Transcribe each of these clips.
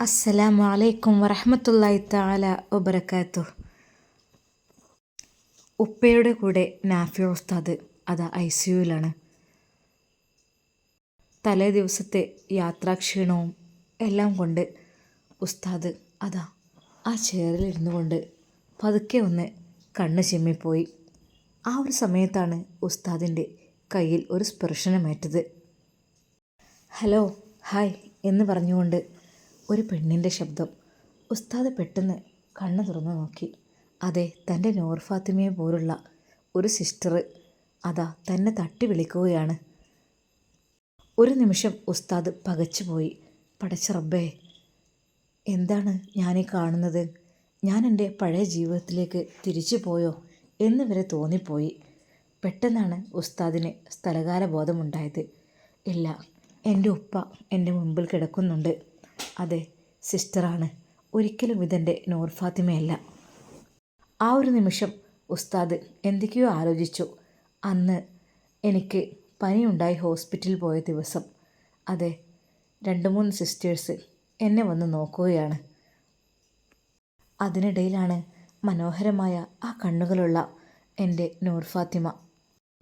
അസ്സലാമു അലൈക്കും വറഹമത്തല്ലായി താല ഒബറക്കാത്തു ഉപ്പയുടെ കൂടെ നാഫി ഉസ്താദ് അത് ഐ സിയുലാണ് തലേ ദിവസത്തെ യാത്രാക്ഷീണവും എല്ലാം കൊണ്ട് ഉസ്താദ് അതാ ആ ചെയറിൽ ഇരുന്നു കൊണ്ട് പതുക്കെ ഒന്ന് കണ്ണ് ചിമ്മിപ്പോയി. ആ ഒരു സമയത്താണ് ഉസ്താദിന്റെ കയ്യിൽ ഒരു സ്പർശനമേറ്റത്. ഹലോ ഹായ് എന്ന് പറഞ്ഞുകൊണ്ട് ഒരു പെണ്ണിന്റെ ശബ്ദം ഉസ്താദ് പെട്ടെന്ന് കണ്ണു തുറന്നു നോക്കി. അതെ തന്റെ നൂർ ഫാത്തിമയെ പോലുള്ള ഒരു സിസ്റ്റർ അതാ തന്നെ തട്ടി വിളിക്കുകയാണ്. ഒരു നിമിഷം ഉസ്താദ് പകച്ചുപോയി പടച്ച റബ്ബേ എന്താണ് ഞാനീ കാണുന്നത്? ഞാൻ എന്റെ പഴയ ജീവിതത്തിലേക്ക് തിരിച്ചു പോയോ എന്ന് വരെ തോന്നിപ്പോയി. പെട്ടെന്നാണ് ഉസ്താദിന് സ്ഥലകാല ബോധമുണ്ടായത് ഇല്ല എന്റെ ഉപ്പ എന്റെ മുമ്പിൽ കിടക്കുന്നുണ്ട്. അതെ സിസ്റ്ററാണ്. ഒരിക്കലും ഇതെന്റെ നൂർ ഫാത്തിമയല്ല. ആ ഒരു നിമിഷം ഉസ്താദ് എന്തൊക്കെയോ ആലോചിച്ചു. അന്ന് എനിക്ക് പനിയുണ്ടായി ഹോസ്പിറ്റലിൽ പോയ ദിവസം. അതെ രണ്ട് മൂന്ന് സിസ്റ്റേഴ്സ് എന്നെ വന്ന് നോക്കുകയാണ്. അതിനിടയിലാണ് മനോഹരമായ ആ കണ്ണുകളുള്ള എന്റെ നൂർ ഫാത്തിമ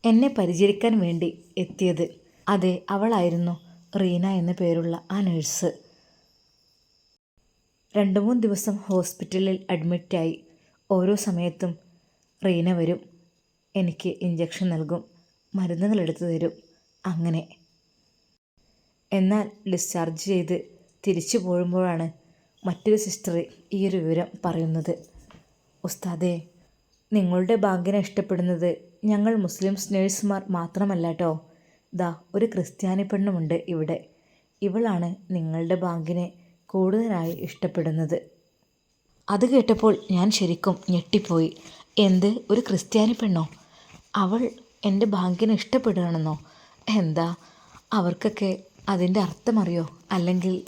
എന്നെ പരിചരിക്കാൻ വേണ്ടി എത്തിയത്. അതെ അവളായിരുന്നു റീന എന്ന പേരുള്ള ആ നഴ്സ്. രണ്ട് മൂന്ന് ദിവസം ഹോസ്പിറ്റലിൽ അഡ്മിറ്റായി. ഓരോ സമയത്തും റീന വരും. എനിക്ക് ഇഞ്ചക്ഷൻ നൽകും. മരുന്നുകൾ എടുത്തു തരും. അങ്ങനെ. എന്നാൽ ഡിസ്ചാർജ് ചെയ്ത് തിരിച്ചു പോകുമ്പോഴാണ് മറ്റൊരു സിസ്റ്റർ ഈ ഒരു വിവരം പറയുന്നത്. ഉസ്താദേ നിങ്ങളുടെ ബാങ്കിനെ ഇഷ്ടപ്പെടുന്നത് ഞങ്ങൾ മുസ്ലിംസ് നേഴ്സുമാർ മാത്രമല്ല കേട്ടോ ദാ ഒരു ക്രിസ്ത്യാനി പെണ്ണുമുണ്ട് ഇവിടെ. ഇവളാണ് നിങ്ങളുടെ ബാങ്കിനെ കൂടുതലായി ഇഷ്ടപ്പെടുന്നത്. അത് കേട്ടപ്പോൾ ഞാൻ ശരിക്കും ഞെട്ടിപ്പോയി. എന്ത്? ഒരു ക്രിസ്ത്യാനി പെണ്ണോ? അവൾ എന്റെ ഭാഗ്യനെ ഇഷ്ടപ്പെടുകയാണെന്നോ? എന്താ? അവർക്കൊക്കെ അതിന്റെ അർത്ഥമറിയോ അല്ലെങ്കിൽ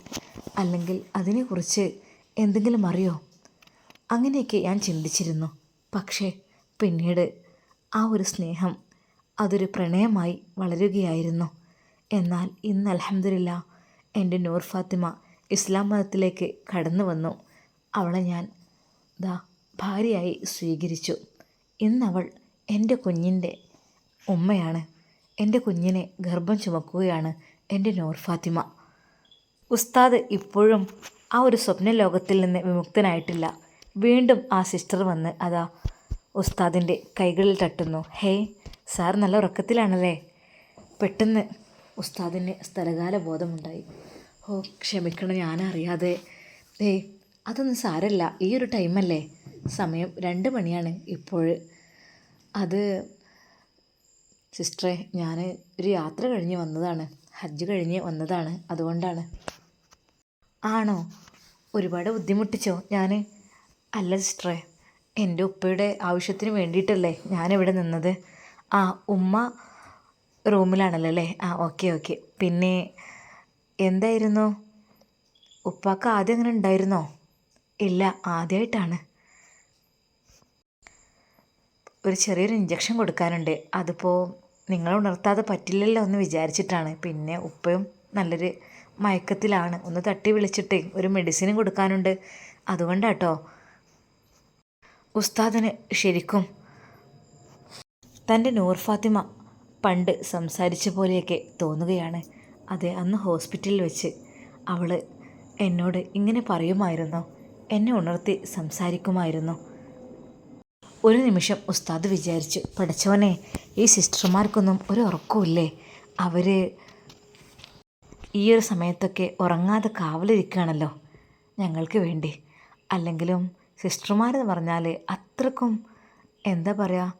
അല്ലെങ്കിൽ അതിനെക്കുറിച്ച് എന്തെങ്കിലും അറിയോ? അങ്ങനെയൊക്കെ ഞാൻ ചിന്തിച്ചിരുന്നു. പക്ഷേ പിന്നീട് ആ ഒരു സ്നേഹം അതൊരു പ്രണയമായി വളരുകയായിരുന്നു. എന്നാൽ ഇന്ന് അലഹമില്ല എന്റെ നൂർ ഫാത്തിമ ഇസ്ലാം മതത്തിലേക്ക് കടന്നു വന്നു. അവളെ ഞാൻ ദാ ഭാര്യയായി സ്വീകരിച്ചു. ഇന്നവൾ എന്റെ കുഞ്ഞിന്റെ ഉമ്മയാണ്. എന്റെ കുഞ്ഞിനെ ഗർഭം ചുമക്കുകയാണ് എന്റെ നോർ ഫാത്തിമ. ഉസ്താദ് ഇപ്പോഴും ആ ഒരു സ്വപ്ന ലോകത്തിൽ നിന്ന് വിമുക്തനായിട്ടില്ല. വീണ്ടും ആ സിസ്റ്റർ വന്ന് അതാ ഉസ്താദിന്റെ കൈകളിൽ തട്ടുന്നു. ഹേ സാർ നല്ല ഉറക്കത്തിലാണല്ലേ? പെട്ടെന്ന് ഉസ്താദിന് സ്ഥലകാല ബോധമുണ്ടായി ഓ ക്ഷമിക്കണം ഞാനറിയാതെ. ഏയ് അതൊന്നും സാരല്ല. ഈ ഒരു ടൈമല്ലേ? സമയം രണ്ട് മണിയാണ് ഇപ്പോൾ. അത് സിസ്റ്ററെ ഞാൻ ഒരു യാത്ര കഴിഞ്ഞ് വന്നതാണ്. ഹജ്ജ് കഴിഞ്ഞ് വന്നതാണ്. അതുകൊണ്ടാണ്. ആണോ? ഒരുപാട് ബുദ്ധിമുട്ടിച്ചോ? ഞാൻ അല്ല സിസ്റ്ററെ എന്റെ ഉപ്പയുടെ ആവശ്യത്തിന് വേണ്ടിയിട്ടല്ലേ ഞാനിവിടെ നിന്നത്. ആ ഉമ്മ റൂമിലാണല്ലോ അല്ലേ? ആ ഓക്കെ ഓക്കെ. പിന്നെ എന്തായിരുന്നു? ഉപ്പാക്ക് ആദ്യം അങ്ങനെ ഉണ്ടായിരുന്നോ? ഇല്ല ആദ്യമായിട്ടാണ് ഒരു ചെറിയൊരു ഇഞ്ചക്ഷൻ കൊടുക്കാനുണ്ട്. അതിപ്പോൾ നിങ്ങൾ ഉണർത്താതെ പറ്റില്ലല്ലോ എന്ന് വിചാരിച്ചിട്ടാണ്. പിന്നെ ഉപ്പയും നല്ലൊരു മയക്കത്തിലാണ്. ഒന്ന് തട്ടി വിളിച്ചിട്ട് ഒരു മെഡിസിനും കൊടുക്കാനുണ്ട്. അതുകൊണ്ടാട്ടോ. ഉസ്താദിന് ശരിക്കും തന്റെ നൂർ ഫാത്തിമ പണ്ട് സംസാരിച്ച പോലെയൊക്കെ തോന്നുകയാണ്. അതെ അന്ന് ഹോസ്പിറ്റലിൽ വെച്ച് അവൾ എന്നോട് ഇങ്ങനെ പറയുമായിരുന്നു. എന്നെ ഉണർത്തി സംസാരിക്കുമായിരുന്നു. ഒരു നിമിഷം ഉസ്താദ് വിചാരിച്ചു പഠിച്ചവനെ ഈ സിസ്റ്റർമാർക്കൊന്നും ഒരു ഉറക്കമില്ലേ അവർ ഈ ഒരു സമയത്തൊക്കെ ഉറങ്ങാതെ കാവലിരിക്കുകയാണല്ലോ. ഞങ്ങൾക്ക് വേണ്ടി. അല്ലെങ്കിലും സിസ്റ്റർമാരെന്ന് പറഞ്ഞാൽ അത്രക്കും എന്താ പറയുക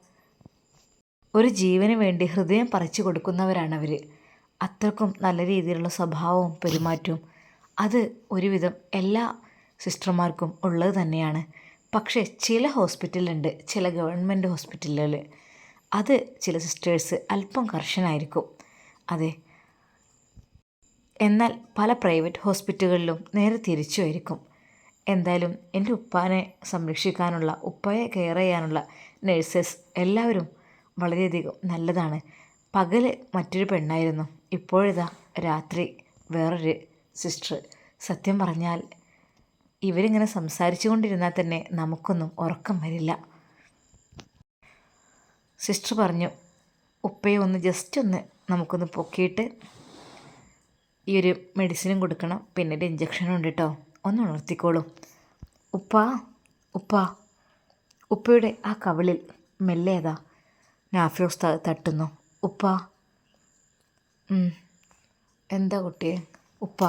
ഒരു ജീവന് വേണ്ടി ഹൃദയം പറിച്ചു കൊടുക്കുന്നവരാണ് അവർ അത്രക്കും നല്ല രീതിയിലുള്ള സ്വഭാവവും പെരുമാറ്റവും അത് ഒരുവിധം എല്ലാ സിസ്റ്റർമാർക്കും ഉള്ളത് തന്നെയാണ്. പക്ഷേ ചില ഹോസ്പിറ്റലുണ്ട് ചില ഗവൺമെന്റ് ഹോസ്പിറ്റലുകൾ അത് ചില സിസ്റ്റേഴ്സ് അല്പം കർശനായിരിക്കും. അതെ. എന്നാൽ പല പ്രൈവറ്റ് ഹോസ്പിറ്റലുകളിലും നേരെ തിരിച്ചുമായിരിക്കും എന്തായാലും എന്റെ ഉപ്പാനെ സംരക്ഷിക്കാനുള്ള ഉപ്പയെ കെയർ ചെയ്യാനുള്ള നഴ്സസ് എല്ലാവരും വളരെയധികം നല്ലതാണ്. പകൽ മറ്റൊരു പെണ്ണായിരുന്നു. ഇപ്പോഴിതാ രാത്രി വേറൊരു സിസ്റ്റർ. സത്യം പറഞ്ഞാൽ ഇവരിങ്ങനെ സംസാരിച്ചു കൊണ്ടിരുന്നാൽ തന്നെ നമുക്കൊന്നും ഉറക്കം വരില്ല. സിസ്റ്റർ പറഞ്ഞു ഉപ്പയെ ഒന്ന് ജസ്റ്റ് ഒന്ന് നമുക്കൊന്ന് പൊക്കിയിട്ട് ഈ ഒരു മെഡിസിനും കൊടുക്കണം. പിന്നെ ഒരു ഇഞ്ചക്ഷനും ഉണ്ട് കേട്ടോ ഒന്ന് ഉണർത്തിക്കോളൂ. ഉപ്പ ഉപ്പ. ഉപ്പയുടെ ആ കവിളിൽ മെല്ലേതാ നാഫിയോസ് തട്ടുന്നു. ഉപ്പ. എന്താ കുട്ടിയെ ഉപ്പ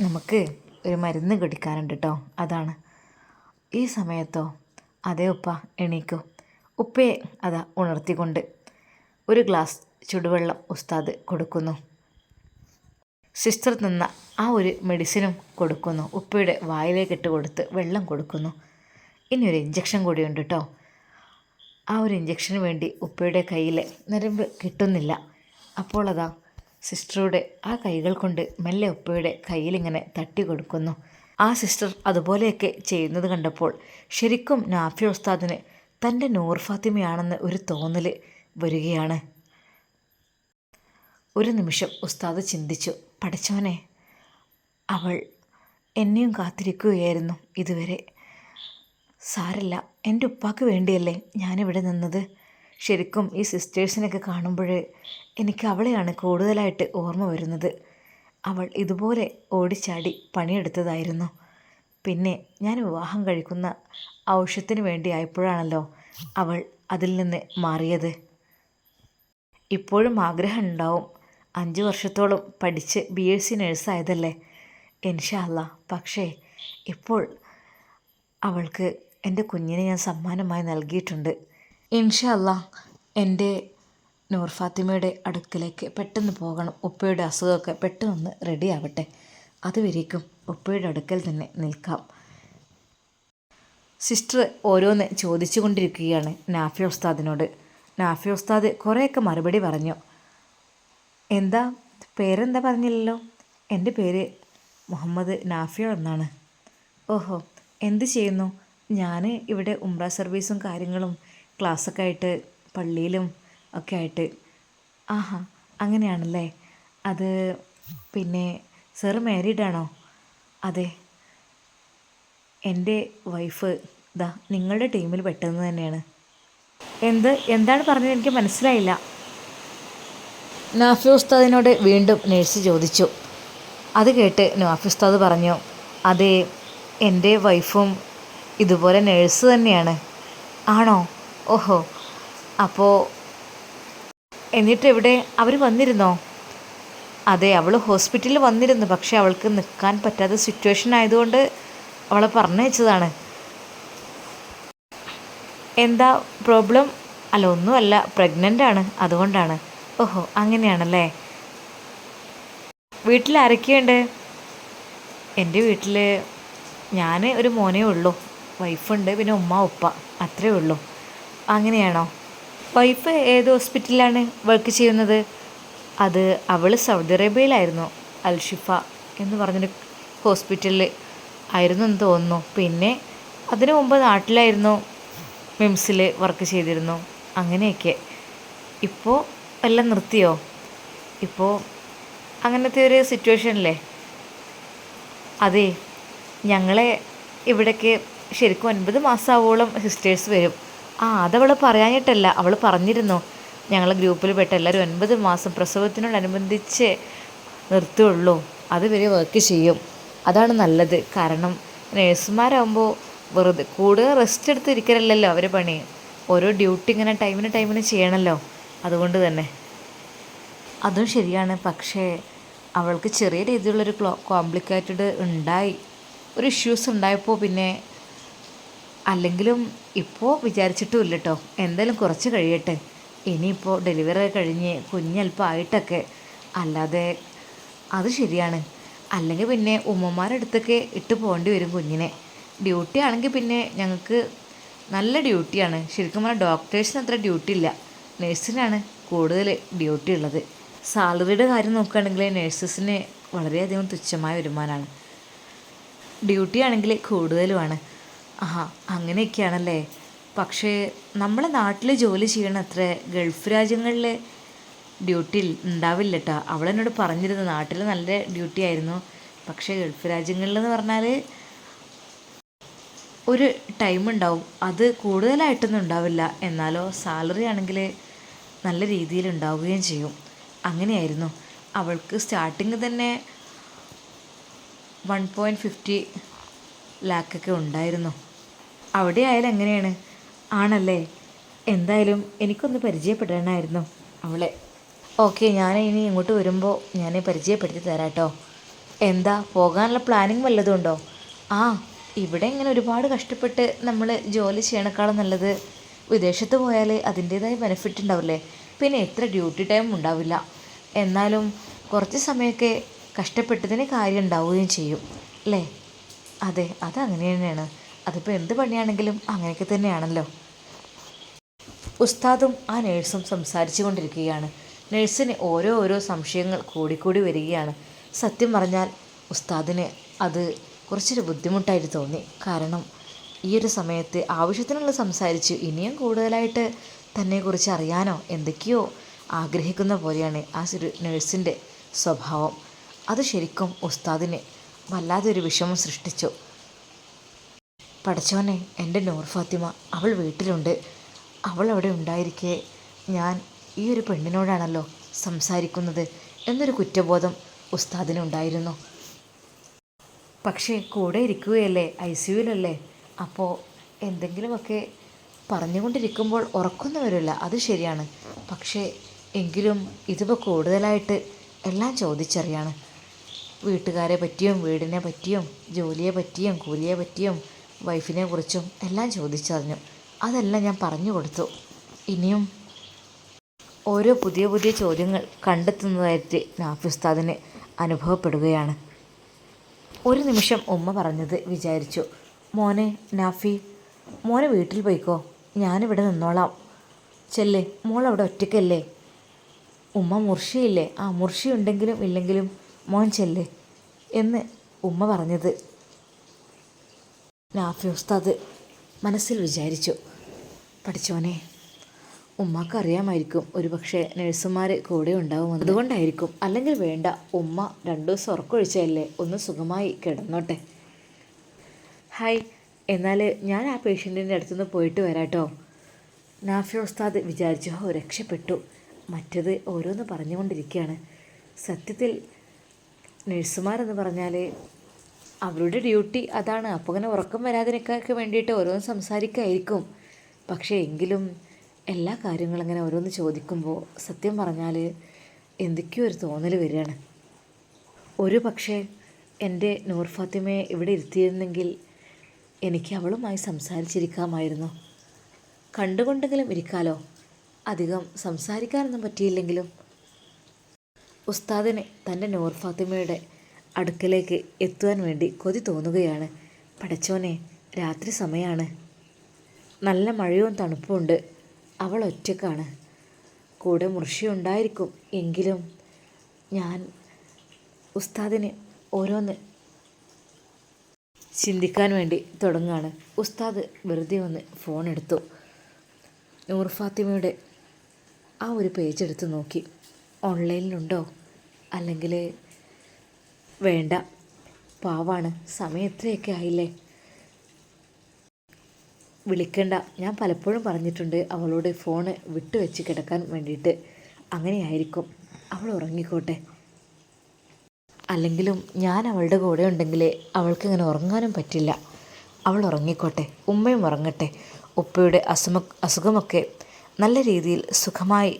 നമുക്ക് ഒരു മരുന്ന് കുടിക്കാറുണ്ട് കേട്ടോ അതാണ്. ഈ സമയത്തോ? അതേ ഉപ്പ എണീക്കോ. ഉപ്പയെ അതാ ഉണർത്തിക്കൊണ്ട് ഒരു ഗ്ലാസ് ചുടുവെള്ളം ഉസ്താദ് കൊടുക്കുന്നു. സിസ്റ്റർ തന്ന ആ ഒരു മെഡിസിനും കൊടുക്കുന്നു. ഉപ്പയുടെ വായിലേക്ക് ഇട്ട് കൊടുത്ത് വെള്ളം കൊടുക്കുന്നു. ഇനി ഒരു ഇഞ്ചക്ഷൻ ഉണ്ട് കേട്ടോ ആ ഒരു ഇഞ്ചക്ഷന് വേണ്ടി ഉപ്പയുടെ കയ്യിൽ നരമ്പ് കിട്ടുന്നില്ല. അപ്പോൾ അതാ സിസ്റ്ററുടെ ആ കൈകൾ കൊണ്ട് മെല്ലെ ഉപ്പയുടെ കയ്യിലിങ്ങനെ തട്ടി കൊടുക്കുന്നു. ആ സിസ്റ്റർ അതുപോലെയൊക്കെ ചെയ്യുന്നത് കണ്ടപ്പോൾ ശരിക്കും നാഫി ഉസ്താദിന് തന്റെ നൂർ ഫാത്തിമയാണെന്ന് ഒരു തോന്നൽ വരികയാണ്. ഒരു നിമിഷം ഉസ്താദ് ചിന്തിച്ചു പഠിച്ചവനെ അവൾ എന്നെയും കാത്തിരിക്കുകയായിരുന്നു ഇതുവരെ. സാരല്ല എന്റെ ഉപ്പാക്ക് വേണ്ടിയല്ലേ ഞാനിവിടെ നിന്നത്? ശരിക്കും ഈ സിസ്റ്റേഴ്സിനൊക്കെ കാണുമ്പോൾ എനിക്ക് അവളെയാണ് കൂടുതലായിട്ട് ഓർമ്മ വരുന്നത്. അവൾ ഇതുപോലെ ഓടിച്ചാടി പണിയെടുത്തതായിരുന്നു. പിന്നെ ഞാൻ വിവാഹം കഴിക്കുന്ന ഔഷധത്തിന് വേണ്ടിയായപ്പോഴാണല്ലോ അവൾ അതിൽ നിന്ന് മാറിയത്. ഇപ്പോഴും ആഗ്രഹം ഉണ്ടാവും അഞ്ച് വർഷത്തോളം പഠിച്ച് ബി എസ് സി നഴ്സായതല്ലേ? ഇൻഷാല്ല പക്ഷേ ഇപ്പോൾ അവൾക്ക് എന്റെ കുഞ്ഞിനെ ഞാൻ സമ്മാനമായി നൽകിയിട്ടുണ്ട്. ഇൻഷാല്ല എന്റെ നൂർ ഫാത്തിമയുടെ അടുക്കലേക്ക് പെട്ടെന്ന് പോകണം. ഉപ്പയുടെ അസുഖമൊക്കെ പെട്ടെന്ന് റെഡി ആവട്ടെ. അതുവരേക്കും ഉപ്പയുടെ അടുക്കൽ തന്നെ നിൽക്കാം. സിസ്റ്റർ ഓരോന്ന് ചോദിച്ചു കൊണ്ടിരിക്കുകയാണ് നാഫി ഉസ്താദിനോട്. നാഫി ഉസ്താദ് കുറേയൊക്കെ മറുപടി പറഞ്ഞു. എന്താ? പേരെന്താ പറഞ്ഞില്ലല്ലോ? എന്റെ പേര് മുഹമ്മദ് നാഫിയ എന്നാണ്. ഓഹോ എന്ത് ചെയ്യുന്നു? ഞാൻ ഇവിടെ ഉംറ സർവീസും കാര്യങ്ങളും ക്ലാസ്സൊക്കെ ആയിട്ട് പള്ളിയിലും ഒക്കെ ആയിട്ട് ആഹാ അങ്ങനെയാണല്ലേ? അത് പിന്നെ സാറ് ആണോ അതെ. എന്റെ വൈഫ് ഇതാ നിങ്ങളുടെ ടീമിൽ പെട്ടെന്ന് തന്നെയാണ്. എന്ത് എന്താണ് പറഞ്ഞത് എനിക്ക് മനസ്സിലായില്ല. നാഫി ഉസ്താദിനോട് വീണ്ടും നേഴ്സ് ചോദിച്ചു. അത് കേട്ട് നാഫി ഉസ്താദ് പറഞ്ഞു അതെ എന്റെ വൈഫും ഇതുപോലെ നേഴ്സ് തന്നെയാണ്. ആണോ? ഓഹോ. അപ്പോൾ എന്നിട്ട് ഇവിടെ അവർ വന്നിരുന്നോ? അതെ അവൾ ഹോസ്പിറ്റലിൽ വന്നിരുന്നു. പക്ഷേ അവൾക്ക് നിൽക്കാൻ പറ്റാത്ത സിറ്റുവേഷൻ ആയതുകൊണ്ട് അവളെ പറഞ്ഞയച്ചതാണ്. എന്താ പ്രോബ്ലം അല്ല ഒന്നുമല്ല. പ്രഗ്നന്റ് ആണ്. അതുകൊണ്ടാണ്. ഓഹോ അങ്ങനെയാണല്ലേ? വീട്ടിൽ ആരൊക്കെയുണ്ട്? എന്റെ വീട്ടിൽ ഞാൻ ഒരു മോനേ ഉള്ളൂ. വൈഫുണ്ട് പിന്നെ ഉമ്മ ഉപ്പ. അത്രേ ഉള്ളൂ. അങ്ങനെയാണോ? വൈഫ് ഏത് ഹോസ്പിറ്റലിലാണ് വർക്ക് ചെയ്യുന്നത്? അത് അവൾ സൗദി അറേബ്യയിലായിരുന്നു അൽഷിഫ എന്ന് പറഞ്ഞൊരു ഹോസ്പിറ്റലിൽ ആയിരുന്നു എന്ന് തോന്നുന്നു. പിന്നെ അതിനു മുമ്പ് നാട്ടിലായിരുന്നു മിംസിൽ വർക്ക് ചെയ്തിരുന്നു അങ്ങനെയൊക്കെ. ഇപ്പോൾ എല്ലാം നിർത്തിയോ? ഇപ്പോൾ അങ്ങനത്തെ ഒരു സിറ്റുവേഷനല്ലേ അതെ ഞങ്ങളെ ഇവിടേക്ക് ശരിക്കും ഒൻപത് മാസമാവോളം സിസ്റ്റേഴ്സ് വരും. ആ അതവൾ പറയാനിട്ടല്ല അവൾ പറഞ്ഞിരുന്നു. ഞങ്ങൾ ഗ്രൂപ്പിൽ പെട്ട എല്ലാവരും ഒൻപത് മാസം പ്രസവത്തിനോടനുബന്ധിച്ച് നിർത്തുള്ളൂ. അതുവരെ വർക്ക് ചെയ്യും. അതാണ് നല്ലത്. കാരണം നേഴ്സുമാരാകുമ്പോൾ വെറുതെ കൂടുതൽ റെസ്റ്റ് എടുത്ത് ഇരിക്കലല്ലല്ലോ അവരെ പണി. ഓരോ ഡ്യൂട്ടി ഇങ്ങനെ ടൈമിന് ടൈമിന് ചെയ്യണമല്ലോ അതുകൊണ്ട് തന്നെ. അതും ശരിയാണ്. പക്ഷേ അവൾക്ക് ചെറിയ രീതിയിലുള്ളൊരു കോംപ്ലിക്കേറ്റഡ് ഉണ്ടായി. ഒരു ഇഷ്യൂസ് ഉണ്ടായപ്പോൾ പിന്നെ അല്ലെങ്കിലും ഇപ്പോൾ വിചാരിച്ചിട്ടുമില്ല കേട്ടോ എന്തായാലും കുറച്ച് കഴിയട്ടെ. ഇനിയിപ്പോൾ ഡെലിവറി കഴിഞ്ഞ് കുഞ്ഞല്പം ആയിട്ടൊക്കെ അല്ലാതെ അത് ശരിയാണ്. അല്ലെങ്കിൽ പിന്നെ ഉമ്മമാരുടെ അടുത്തൊക്കെ ഇട്ട് പോകേണ്ടി വരും കുഞ്ഞിനെ. ഡ്യൂട്ടി ആണെങ്കിൽ പിന്നെ ഞങ്ങൾക്ക് നല്ല ഡ്യൂട്ടിയാണ്. ശരിക്കും പറഞ്ഞാൽ ഡോക്ടേഴ്സിന് അത്ര ഡ്യൂട്ടി ഇല്ല നേഴ്സിനാണ് കൂടുതൽ ഡ്യൂട്ടി ഉള്ളത് സാലറിയുടെ കാര്യം നോക്കുകയാണെങ്കിൽ നേഴ്സസിന് വളരെയധികം തുച്ഛമായ വരുമാനമാണ്. ഡ്യൂട്ടി ആണെങ്കിൽ കൂടുതലുമാണ്. ആഹാ അങ്ങനെയൊക്കെയാണല്ലേ. പക്ഷേ നമ്മളെ നാട്ടിൽ ജോലി ചെയ്യണ അത്ര ഗൾഫ് രാജ്യങ്ങളിൽ ഡ്യൂട്ടി ഉണ്ടാവില്ല കേട്ടോ അവളെന്നോട് പറഞ്ഞിരുന്നു നാട്ടിൽ നല്ല ഡ്യൂട്ടി ആയിരുന്നു. പക്ഷേ ഗൾഫ് രാജ്യങ്ങളിലെന്ന് പറഞ്ഞാൽ ഒരു ടൈം ഉണ്ടാവും. അത് കൂടുതലായിട്ടൊന്നും ഉണ്ടാവില്ല. എന്നാലോ സാലറി ആണെങ്കിൽ നല്ല രീതിയിൽ ഉണ്ടാവുകയും ചെയ്യും. അങ്ങനെയായിരുന്നു. അവൾക്ക് സ്റ്റാർട്ടിങ് തന്നെ വൺ പോയിന്റ് ഫിഫ്റ്റി ലാക്കൊക്കെ ഉണ്ടായിരുന്നു. അവിടെ ആയാലും എങ്ങനെയാണ്? ആണല്ലേ? എന്തായാലും എനിക്കൊന്ന് പരിചയപ്പെടണമായിരുന്നു അവളെ. ഓക്കെ ഞാൻ ഇനി ഇങ്ങോട്ട് വരുമ്പോൾ ഞാൻ പരിചയപ്പെടുത്തി തരാം കേട്ടോ എന്താ പോകാനുള്ള പ്ലാനിങ് വല്ലതും ഉണ്ടോ ആ ഇവിടെ ഇങ്ങനെ ഒരുപാട് കഷ്ടപ്പെട്ട് നമ്മൾ ജോലി ചെയ്യണേക്കാളും നല്ലത് വിദേശത്ത് പോയാൽ അതിന്റേതായ ബെനിഫിറ്റ് ഉണ്ടാവില്ലേ? പിന്നെ എത്ര ഡ്യൂട്ടി ടൈം ഉണ്ടാവില്ല. എന്നാലും കുറച്ച് സമയമൊക്കെ കഷ്ടപ്പെട്ടതിന് കാര്യം ഉണ്ടാവുകയും ചെയ്യും. അല്ലേ? അതെ അതങ്ങനെ തന്നെയാണ് അതിപ്പോൾ എന്ത് പണിയാണെങ്കിലും അങ്ങനെയൊക്കെ തന്നെയാണല്ലോ. ഉസ്താദും ആ നേഴ്സും സംസാരിച്ചു കൊണ്ടിരിക്കുകയാണ്. നേഴ്സിന് ഓരോ ഓരോ സംശയങ്ങൾ കൂടിക്കൂടി വരികയാണ്. സത്യം പറഞ്ഞാൽ ഉസ്താദിന് അത് കുറച്ചൊരു ബുദ്ധിമുട്ടായിട്ട് തോന്നി. കാരണം ഈ ഒരു സമയത്ത് ആവശ്യത്തിനുള്ള സംസാരിച്ചു ഇനിയും കൂടുതലായിട്ട് തന്നെക്കുറിച്ച് അറിയാനോ എന്തൊക്കെയോ ആഗ്രഹിക്കുന്ന പോലെയാണ് ആ ഒരു നേഴ്സിന്റെ സ്വഭാവം. അത് ശരിക്കും ഉസ്താദിന് വല്ലാതൊരു വിഷമം സൃഷ്ടിച്ചു. പഠിച്ചവനെ എന്റെ നൂർ ഫാത്തിമ അവൾ വീട്ടിലുണ്ട്. അവൾ അവിടെ ഉണ്ടായിരിക്കെ. ഞാൻ ഈ ഒരു പെണ്ണിനോടാണല്ലോ സംസാരിക്കുന്നത് എന്നൊരു കുറ്റബോധം ഉസ്താദിനുണ്ടായിരുന്നു പക്ഷേ കൂടെ ഇരിക്കുകയല്ലേ ഐ സിയുവിലല്ലേ അപ്പോൾ എന്തെങ്കിലുമൊക്കെ പറഞ്ഞുകൊണ്ടിരിക്കുമ്പോൾ ഉറക്കൊന്നും വരില്ല അത് ശരിയാണ്. പക്ഷേ എങ്കിലും ഇതിപ്പോൾ കൂടുതലായിട്ട് എല്ലാം ചോദിച്ചറിയാണ്. വീട്ടുകാരെ പറ്റിയും വീടിനെ പറ്റിയും ജോലിയെ പറ്റിയും കൂലിയെ പറ്റിയും വൈഫിനെ കുറിച്ചും എല്ലാം ചോദിച്ചറിഞ്ഞു. അതെല്ലാം ഞാൻ പറഞ്ഞു കൊടുത്തു. ഇനിയും ഓരോ പുതിയ പുതിയ ചോദ്യങ്ങൾ കണ്ടെത്തുന്നതായിട്ട് നാഫിസ്താദിന് അനുഭവപ്പെടുകയാണ്. ഒരു നിമിഷം ഉമ്മ പറഞ്ഞത് വിചാരിച്ചു. മോനെ നാഫി മോനെ വീട്ടിൽ പോയിക്കോ. ഞാനിവിടെ നിന്നോളാം. ചെല്ലേ മോൾ അവിടെ ഒറ്റയ്ക്കല്ലേ? ഉമ്മ മുർഷിയില്ലേ? ആ മുർഷി ഉണ്ടെങ്കിലും ഇല്ലെങ്കിലും മോൻ ചെല്ലേ എന്ന് ഉമ്മ പറഞ്ഞത്. നാഫി ഉസ്താദ് മനസ്സിൽ വിചാരിച്ചു. പഠിച്ചോനെ ഉമ്മക്ക് അറിയാമായിരിക്കും ഒരു പക്ഷേ നഴ്സുമാർ കൂടെ ഉണ്ടാവുമെന്ന്. അതുകൊണ്ടായിരിക്കും. അല്ലെങ്കിൽ വേണ്ട ഉമ്മ രണ്ടു ദിവസം ഉറക്കൊഴിച്ചതല്ലേ ഒന്ന് സുഖമായി കിടന്നോട്ടെ. ഹായ് എന്നാൽ ഞാൻ ആ പേഷ്യന്റിന്റെ അടുത്തുനിന്ന് പോയിട്ട് വരാട്ടോ. നാഫി ഉസ്താദ് വിചാരിച്ചു. ഓ രക്ഷപ്പെട്ടു. മറ്റത് ഓരോന്ന് പറഞ്ഞുകൊണ്ടിരിക്കുകയാണ്. സത്യത്തിൽ നഴ്സുമാരെന്ന് പറഞ്ഞാൽ അവരുടെ ഡ്യൂട്ടി അതാണ്. അപ്പോൾ അങ്ങനെ ഉറക്കം വരാതിരിക്കാനൊക്കെ വേണ്ടിയിട്ട് ഓരോന്ന് സംസാരിക്കായിരിക്കും. പക്ഷേ എങ്കിലും എല്ലാ കാര്യങ്ങളും അങ്ങനെ ഓരോന്ന് ചോദിക്കുമ്പോൾ സത്യം പറഞ്ഞാൽ എന്തൊക്കെയോ ഒരു തോന്നൽ വരികയാണ്. ഒരു പക്ഷേ എന്റെ നൂർ ഫാത്തിമയെ ഇവിടെ ഇരുത്തിയിരുന്നെങ്കിൽ എനിക്ക് അവളുമായി സംസാരിച്ചിരിക്കാമായിരുന്നു. കണ്ടുകൊണ്ടെങ്കിലും ഇരിക്കാലോ? അധികം സംസാരിക്കാനൊന്നും പറ്റിയില്ലെങ്കിലും. ഉസ്താദിനെ തന്റെ നൂർ ഫാത്തിമയുടെ അടുക്കലേക്ക് എത്തുവാൻ വേണ്ടി കൊതി തോന്നുകയാണ്. പടച്ചോനെ രാത്രി സമയമാണ് നല്ല മഴയും തണുപ്പുമുണ്ട് അവൾ ഒറ്റക്കാണ്. കൂടെ മുർഷിയുണ്ടായിരിക്കും എങ്കിലും ഞാൻ ഉസ്താദിന് ഓരോന്ന് ചിന്തിക്കാൻ വേണ്ടി തുടങ്ങുകയാണ് ഉസ്താദ് വെറുതെ ഒന്ന് ഫോൺ എടുത്തു. നൂർ ഫാത്തിമയുടെ ആ ഒരു പേജ് എടുത്ത് നോക്കി. ഓൺലൈനിലുണ്ടോ? അല്ലെങ്കിൽ വേണ്ട. പാവാണ്. സമയം എത്രയൊക്കെ ആയില്ലേ? വിളിക്കണ്ട. ഞാൻ പലപ്പോഴും പറഞ്ഞിട്ടുണ്ട് അവളോട് ഫോണ് വിട്ടു വെച്ച് കിടക്കാൻ വേണ്ടിയിട്ട്. അങ്ങനെയായിരിക്കും അവൾ ഉറങ്ങിക്കോട്ടെ. അല്ലെങ്കിലും ഞാൻ അവളുടെ കൂടെ ഉണ്ടെങ്കിൽ അവൾക്ക് ഇങ്ങനെ ഉറങ്ങാനും പറ്റില്ല. അവൾ ഉറങ്ങിക്കോട്ടെ. ഉമ്മയും ഉറങ്ങട്ടെ. ഉപ്പയുടെ അസുമ അസുഖമൊക്കെ നല്ല രീതിയിൽ സുഖമായി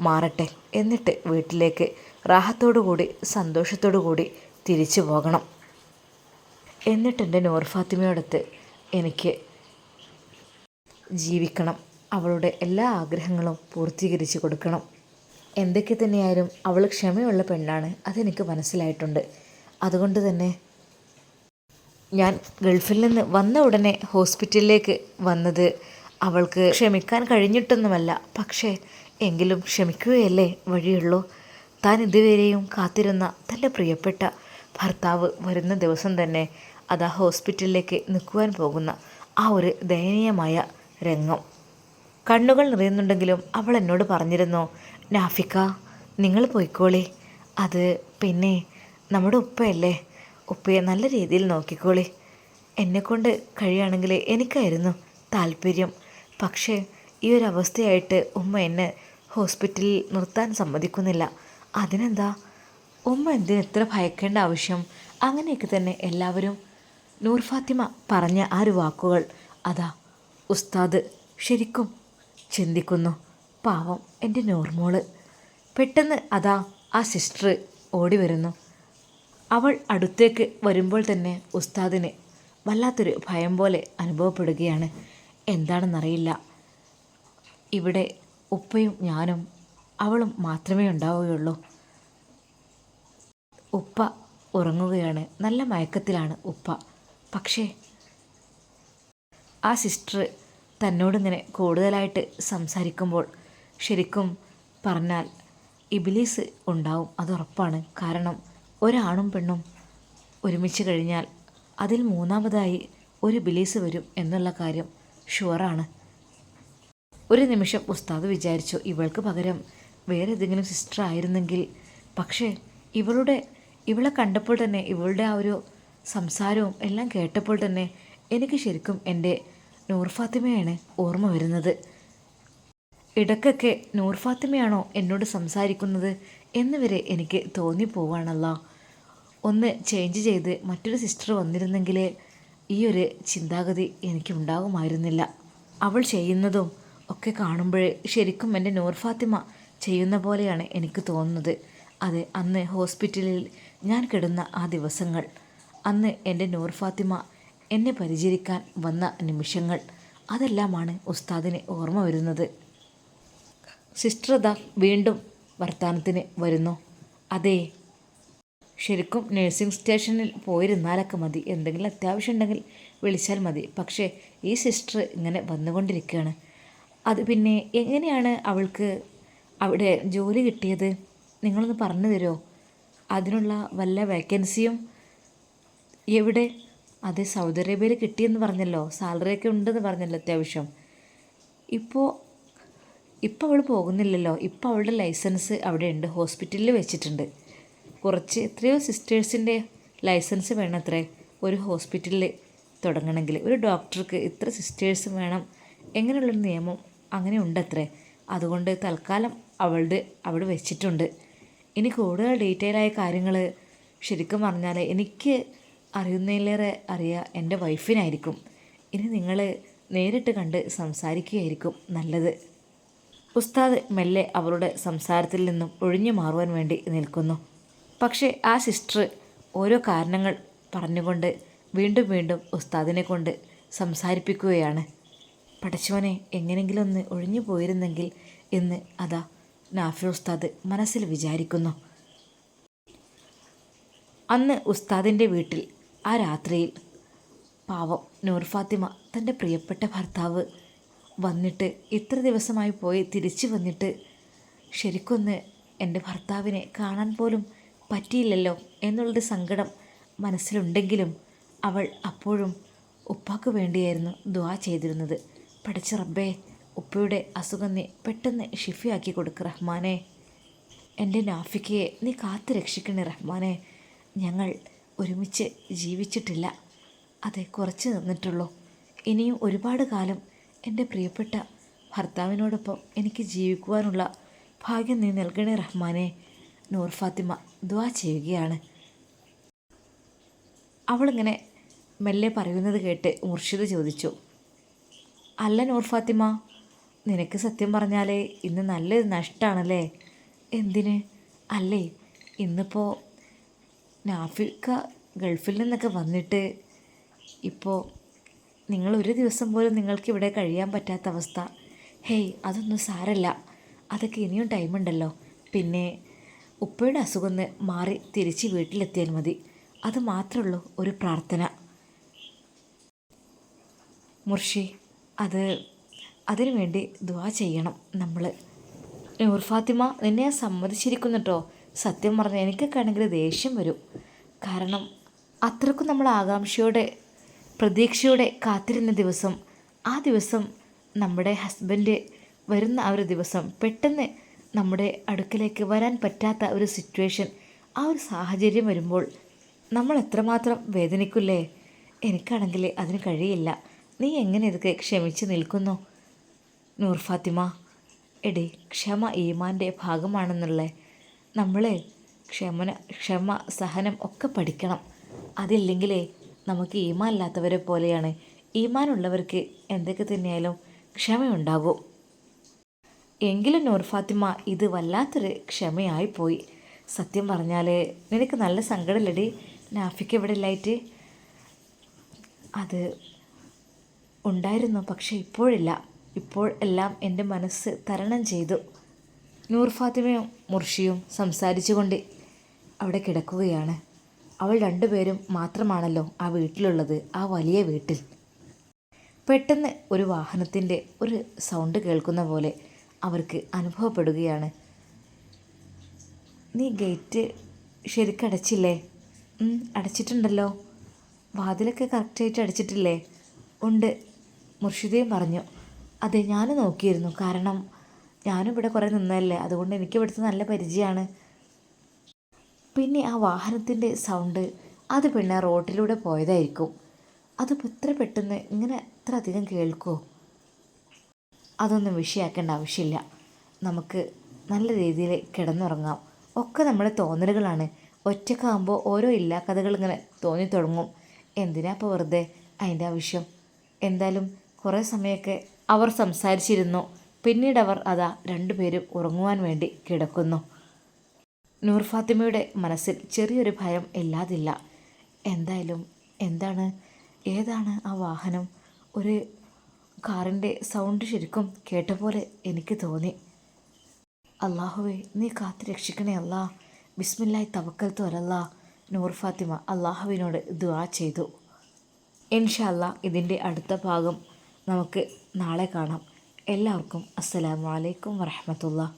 മാറട്ടെ. എന്നിട്ട് വീട്ടിലേക്ക് റാഹത്തോടു കൂടി സന്തോഷത്തോടു കൂടി തിരിച്ചു പോകണം. എന്നിട്ട് നോർ നൂർ ഫാത്തിമയോടത്ത് എനിക്ക് ജീവിക്കണം. അവളുടെ എല്ലാ ആഗ്രഹങ്ങളും പൂർത്തീകരിച്ച് കൊടുക്കണം. എന്തൊക്കെ തന്നെയായാലും അവൾ ക്ഷമയുള്ള പെണ്ണാണ് അതെനിക്ക് മനസ്സിലായിട്ടുണ്ട്. അതുകൊണ്ട് തന്നെ ഞാൻ ഗൾഫിൽ നിന്ന് വന്ന ഉടനെ ഹോസ്പിറ്റലിലേക്ക് വന്നത് അവൾക്ക് ക്ഷമിക്കാൻ കഴിഞ്ഞിട്ടൊന്നുമല്ല. പക്ഷേ എങ്കിലും ക്ഷമിക്കുകയല്ലേ വഴിയുള്ളൂ. താൻ ഇതുവരെയും കാത്തിരുന്ന തന്റെ പ്രിയപ്പെട്ട ഭർത്താവ് വരുന്ന ദിവസം തന്നെ അതാ ഹോസ്പിറ്റലിലേക്ക് നിൽക്കുവാൻ പോകുന്ന ആ ഒരു ദയനീയമായ രംഗം. കണ്ണുകൾ നിറയുന്നുണ്ടെങ്കിലും അവൾ എന്നോട് പറഞ്ഞിരുന്നു നാഫിക്ക നിങ്ങൾ പോയിക്കോളി. അത് പിന്നെ നമ്മുടെ ഉപ്പയല്ലേ? ഉപ്പയെ നല്ല രീതിയിൽ നോക്കിക്കോളി. എന്നെക്കൊണ്ട് കഴിയുകയാണെങ്കിൽ എനിക്കായിരുന്നു താല്പര്യം. പക്ഷേ ഈ ഒരു അവസ്ഥയായിട്ട് ഉമ്മ എന്നെ ഹോസ്പിറ്റലിൽ നിർത്താൻ സമ്മതിക്കുന്നില്ല. അതിനെന്താ ഉമ്മ എന്തിന് ഇത്ര ഭയക്കേണ്ട ആവശ്യം? അങ്ങനെയൊക്കെ തന്നെ എല്ലാവരും നൂർ ഫാത്തിമ പറഞ്ഞ ആ ഒരു വാക്കുകൾ അതാ ഉസ്താദ് ശരിക്കും ചിന്തിക്കുന്നു. പാവം എന്റെ നോർമോൾ. പെട്ടെന്ന് അതാ ആ സിസ്റ്റർ ഓടി വരുന്നു. അവൾ അടുത്തേക്ക് വരുമ്പോൾ തന്നെ ഉസ്താദിന് വല്ലാത്തൊരു ഭയം പോലെ അനുഭവപ്പെടുകയാണ്. എന്താണെന്നറിയില്ല. ഇവിടെ ഉപ്പയും ഞാനും അവളും മാത്രമേ ഉണ്ടാവുകയുള്ളൂ. ഉപ്പ ഉറങ്ങുകയാണ്. നല്ല മയക്കത്തിലാണ് ഉപ്പ. പക്ഷേ ആ സിസ്റ്റർ തന്നോടിങ്ങനെ കൂടുതലായിട്ട് സംസാരിക്കുമ്പോൾ ശരിക്കും പറഞ്ഞാൽ ഇബിലീസ് ഉണ്ടാവും അതുറപ്പാണ് കാരണം ഒരാണും പെണ്ണും ഒരുമിച്ച് കഴിഞ്ഞാൽ അതിൽ മൂന്നാമതായി ഒരു ബിലീസ് വരും എന്നുള്ള കാര്യം ഷുവറാണ്. ഒരു നിമിഷം ഉസ്താദ് വിചാരിച്ചു ഇവൾക്ക് പകരം വേറെ ഏതെങ്കിലും സിസ്റ്റർ ആയിരുന്നെങ്കിൽ പക്ഷേ ഇവളുടെ ഇവളെ കണ്ടപ്പോൾ തന്നെ ഇവളുടെ ആ ഒരു സംസാരവും എല്ലാം കേട്ടപ്പോൾ തന്നെ എനിക്ക് ശരിക്കും എന്റെ നൂർ ഫാത്തിമയാണ് ഓർമ്മ വരുന്നത്. ഇടയ്ക്കൊക്കെ നൂർ ഫാത്തിമയാണോ എന്നോട് സംസാരിക്കുന്നത് എന്ന് വരെ എനിക്ക് തോന്നിപ്പോവാണല്ലോ. ഒന്ന് ചേഞ്ച് ചെയ്ത് മറ്റൊരു സിസ്റ്റർ വന്നിരുന്നെങ്കിൽ ഈ ഒരു ചിന്താഗതി എനിക്കുണ്ടാകുമായിരുന്നില്ല. അവൾ ചെയ്യുന്നതും ഒക്കെ കാണുമ്പോൾ ശരിക്കും എന്റെ നൂർ ഫാത്തിമ ചെയ്യുന്ന പോലെയാണ് എനിക്ക് തോന്നുന്നത്. അതെ അന്ന് ഹോസ്പിറ്റലിൽ ഞാൻ കിടന്ന ആ ദിവസങ്ങൾ. അന്ന് എന്റെ നൂർ ഫാത്തിമ എന്നെ പരിചരിക്കാൻ വന്ന നിമിഷങ്ങൾ. അതെല്ലാമാണ് ഉസ്താദിന് ഓർമ്മ വരുന്നത്. സിസ്റ്റർ ദാ വീണ്ടും വർത്താനത്തിന് വരുന്നു. അതെ ശരിക്കും നഴ്സിംഗ് സ്റ്റേഷനിൽ പോയിരുന്നാലൊക്കെ മതി. എന്തെങ്കിലും അത്യാവശ്യം ഉണ്ടെങ്കിൽ വിളിച്ചാൽ മതി. പക്ഷേ ഈ സിസ്റ്റർ ഇങ്ങനെ വന്നുകൊണ്ടിരിക്കുകയാണ്. അത് പിന്നെ എങ്ങനെയാണ് അവൾക്ക് അവിടെ ജോലി കിട്ടിയത്? നിങ്ങളൊന്ന് പറഞ്ഞു തരുമോ? അതിനുള്ള വല്ല വേക്കൻസിയും എവിടെ? അത് സൗദി അറേബ്യയിൽ കിട്ടിയെന്ന് പറഞ്ഞല്ലോ. സാലറിയൊക്കെ ഉണ്ടെന്ന് പറഞ്ഞല്ലോ അത്യാവശ്യം. ഇപ്പോൾ ഇപ്പോൾ അവൾ പോകുന്നില്ലല്ലോ. ഇപ്പോൾ അവളുടെ ലൈസൻസ് അവിടെ ഉണ്ട് ഹോസ്പിറ്റലിൽ വെച്ചിട്ടുണ്ട്. കുറച്ച് എത്രയോ സിസ്റ്റേഴ്സിന്റെ ലൈസൻസ് വേണം അത്രേ ഒരു ഹോസ്പിറ്റലിൽ തുടങ്ങണമെങ്കിൽ. ഒരു ഡോക്ടർക്ക് ഇത്ര സിസ്റ്റേഴ്സ് വേണം. എങ്ങനെയുള്ളൊരു നിയമം അങ്ങനെ ഉണ്ടത്രേ. അതുകൊണ്ട് തൽക്കാലം അവളുടെ അവിടെ വെച്ചിട്ടുണ്ട്. ഇനി കൂടുതൽ ഡീറ്റെയിൽ ആയ കാര്യങ്ങൾ ശരിക്കും പറഞ്ഞാൽ എനിക്ക് അറിയുന്നതിലേറെ അറിയുക എന്റെ വൈഫിനായിരിക്കും ഇനി നിങ്ങൾ നേരിട്ട് കണ്ട് സംസാരിക്കുകയായിരിക്കും നല്ലത്. ഉസ്താദ് മെല്ലെ അവളുടെ സംസാരത്തിൽ നിന്നും ഒഴിഞ്ഞു മാറുവാൻ വേണ്ടി നിൽക്കുന്നു. പക്ഷേ ആ സിസ്റ്റർ ഓരോ കാരണങ്ങൾ പറഞ്ഞുകൊണ്ട് വീണ്ടും വീണ്ടും ഉസ്താദിനെ കൊണ്ട് സംസാരിപ്പിക്കുകയാണ്. പഠിച്ചവനെ എങ്ങനെങ്കിലും ഒന്ന് ഒഴിഞ്ഞു പോയിരുന്നെങ്കിൽ ഇന്ന് അതാ നാഫി ഉസ്താദ് മനസ്സിൽ വിചാരിക്കുന്നു. അന്ന് ഉസ്താദിന്റെ വീട്ടിൽ ആ രാത്രിയിൽ പാവം നൂർ ഫാത്തിമ തന്റെ പ്രിയപ്പെട്ട ഭർത്താവ് വന്നിട്ട് ഇത്ര ദിവസമായി പോയി തിരിച്ചു വന്നിട്ട് ശരിക്കൊന്ന് എന്റെ ഭർത്താവിനെ കാണാൻ പോലും പറ്റിയില്ലല്ലോ എന്നുള്ളൊരു സങ്കടം മനസ്സിലുണ്ടെങ്കിലും അവൾ അപ്പോഴും ഉപ്പാക്ക് വേണ്ടിയായിരുന്നു ദുആ ചെയ്തിരുന്നത്. പഠിച്ച റബ്ബേ ഉപ്പയുടെ അസുഖം നീ പെട്ടെന്ന് ഷിഫിയാക്കി കൊടുക്ക് റഹ്മാനെ. എന്റെ നാഫിക്കയെ നീ കാത്തു രക്ഷിക്കണേ റഹ്മാനെ. ഞങ്ങൾ ഒരുമിച്ച് ജീവിച്ചിട്ടില്ല. അതെ കുറച്ച് നിന്നിട്ടുള്ളൂ. ഇനിയും ഒരുപാട് കാലം എന്റെ പ്രിയപ്പെട്ട ഭർത്താവിനോടൊപ്പം എനിക്ക് ജീവിക്കുവാനുള്ള ഭാഗ്യം നീ നൽകണേ റഹ്മാനെ. നൂർ ഫാത്തിമ ദ്വാ ചെയ്യുകയാണ്. അവളിങ്ങനെ മെല്ലെ പറയുന്നത് കേട്ട് മുർഷിദ് ചോദിച്ചു അല്ല നൂർ ഫാത്തിമ നിനക്ക് സത്യം പറഞ്ഞാൽ ഇന്ന് നല്ലൊരു നഷ്ടമാണല്ലേ എന്തിന്? അല്ലേ ഇന്നിപ്പോൾ നാഫിക്ക ഗൾഫിൽ നിന്നൊക്കെ വന്നിട്ട് ഇപ്പോൾ നിങ്ങൾ ഒരു ദിവസം പോലും നിങ്ങൾക്ക് ഇവിടെ കഴിയാൻ പറ്റാത്ത അവസ്ഥ. ഹേയ് അതൊന്നും സാരല്ല. അതൊക്കെ ഇനിയും ടൈമുണ്ടല്ലോ പിന്നെ ഉപ്പയുടെ അസുഖം മാറി തിരിച്ച് വീട്ടിലെത്തിയാൽ മതി. അത് മാത്രമേ ഉള്ളൂ ഒരു പ്രാർത്ഥന. മുർഷി അത് അതിനു വേണ്ടി ദുവാ ചെയ്യണം നമ്മൾ നൂർ ഫാത്തിമ നിന്നെ ഞാൻ സമ്മതിച്ചിരിക്കുന്നു കേട്ടോ സത്യം പറഞ്ഞാൽ എനിക്കൊക്കെ ആണെങ്കിൽ ദേഷ്യം വരും. കാരണം അത്രക്കും നമ്മൾ ആകാംക്ഷയോടെ പ്രതീക്ഷയോടെ കാത്തിരുന്ന ദിവസം ആ ദിവസം നമ്മുടെ ഹസ്ബൻഡ് വരുന്ന ആ ഒരു ദിവസം പെട്ടെന്ന് നമ്മുടെ അടുക്കലേക്ക് വരാൻ പറ്റാത്ത ഒരു സിറ്റുവേഷൻ ആ ഒരു സാഹചര്യം വരുമ്പോൾ നമ്മൾ എത്രമാത്രം വേദനിക്കില്ലേ? എനിക്കാണെങ്കിൽ അതിന് കഴിയില്ല. നീ എങ്ങനെ ഇതൊക്കെ ക്ഷമിച്ച് നിൽക്കുന്നു? നൂർ ഫാത്തിമ എടി ക്ഷമ ഈമാന്റെ ഭാഗമാണെന്നുള്ളേ. നമ്മൾ ക്ഷമന ക്ഷമ സഹനം ഒക്കെ പഠിക്കണം. അതില്ലെങ്കിലേ നമുക്ക് ഈമാൻ ഇല്ലാത്തവരെ പോലെയാണ്. ഈമാനുള്ളവർക്ക് എന്തൊക്കെ തന്നെയായാലും ക്ഷമയുണ്ടാകും. എങ്കിലും നൂർ ഫാത്തിമ ഇത് വല്ലാത്തൊരു ക്ഷമയായിപ്പോയി. സത്യം പറഞ്ഞാൽ നിനക്ക് നല്ല സങ്കടമില്ലടി. നാഫിക്ക് ഇവിടെ ഇല്ലായിട്ട്? അത് ഉണ്ടായിരുന്നു പക്ഷെ ഇപ്പോഴില്ല. ഇപ്പോൾ എല്ലാം എന്റെ മനസ്സ് തരണം ചെയ്തു. നൂർ ഫാത്തിമയും മുർഷിയും സംസാരിച്ചുകൊണ്ട് അവിടെ കിടക്കുകയാണ്. അവൾ രണ്ടുപേരും മാത്രമാണല്ലോ ആ വീട്ടിലുള്ളത് ആ വലിയ വീട്ടിൽ. പെട്ടെന്ന് ഒരു വാഹനത്തിന്റെ ഒരു സൗണ്ട് കേൾക്കുന്ന പോലെ അവർക്ക് അനുഭവപ്പെടുകയാണ്. നീ ഗേറ്റ് ശരിക്കടച്ചില്ലേ അടച്ചിട്ടുണ്ടല്ലോ. വാതിലൊക്കെ കറക്റ്റായിട്ട് അടച്ചിട്ടില്ലേ? ഉണ്ട് മുർഷിദയും പറഞ്ഞു. അതെ ഞാൻ നോക്കിയിരുന്നു. കാരണം ഞാനും ഇവിടെ കുറേ നിന്നതല്ലേ. അതുകൊണ്ട് എനിക്ക് ഇവിടുത്തെ നല്ല പരിചയമാണ്. പിന്നെ ആ വാഹനത്തിന്റെ സൗണ്ട് അത് പിന്നെ റോഡിലൂടെ പോയതായിരിക്കും. അതിപ്പോൾ ഇത്ര പെട്ടെന്ന് ഇങ്ങനെ ഇത്ര അധികം കേൾക്കുമോ അതൊന്നും വിഷയാക്കേണ്ട ആവശ്യമില്ല. നമുക്ക് നല്ല രീതിയിൽ കിടന്നുറങ്ങാം. ഒക്കെ നമ്മുടെ തോന്നലുകളാണ്. ഒറ്റക്കാകുമ്പോൾ ഓരോ ഇല്ലാ കഥകൾ ഇങ്ങനെ തോന്നി തുടങ്ങും. എന്തിനാ ഇപ്പോൾ വെറുതെ? അതിന്റെ ആവശ്യം. എന്തായാലും കുറേ സമയമൊക്കെ അവർ സംസാരിച്ചിരുന്നു. പിന്നീട് അവർ അതാ രണ്ടുപേരും ഉറങ്ങുവാൻ വേണ്ടി കിടക്കുന്നു. നൂർ ഫാത്തിമയുടെ മനസ്സിൽ ചെറിയൊരു ഭയം ഇല്ലാതില്ല. എന്തായാലും എന്താണ്? ഏതാണ് ആ വാഹനം? ഒരു കാറിന്റെ സൗണ്ട് ശരിക്കും കേട്ട പോലെ എനിക്ക് തോന്നി. അള്ളാഹുവെ നീ കാത്തു രക്ഷിക്കണേ അല്ലാ. ബിസ്മില്ലായി തവക്കൽ തോരല്ല നൂർ ഫാത്തിമ അള്ളാഹുവിനോട് ദുവാ ചെയ്തു. ഇൻഷല്ല ഇതിന്റെ അടുത്ത ഭാഗം നമുക്ക് നാളെ കാണാം. എല്ലാവർക്കും അസ്സലാമു അലൈക്കും വറഹമത്തുള്ള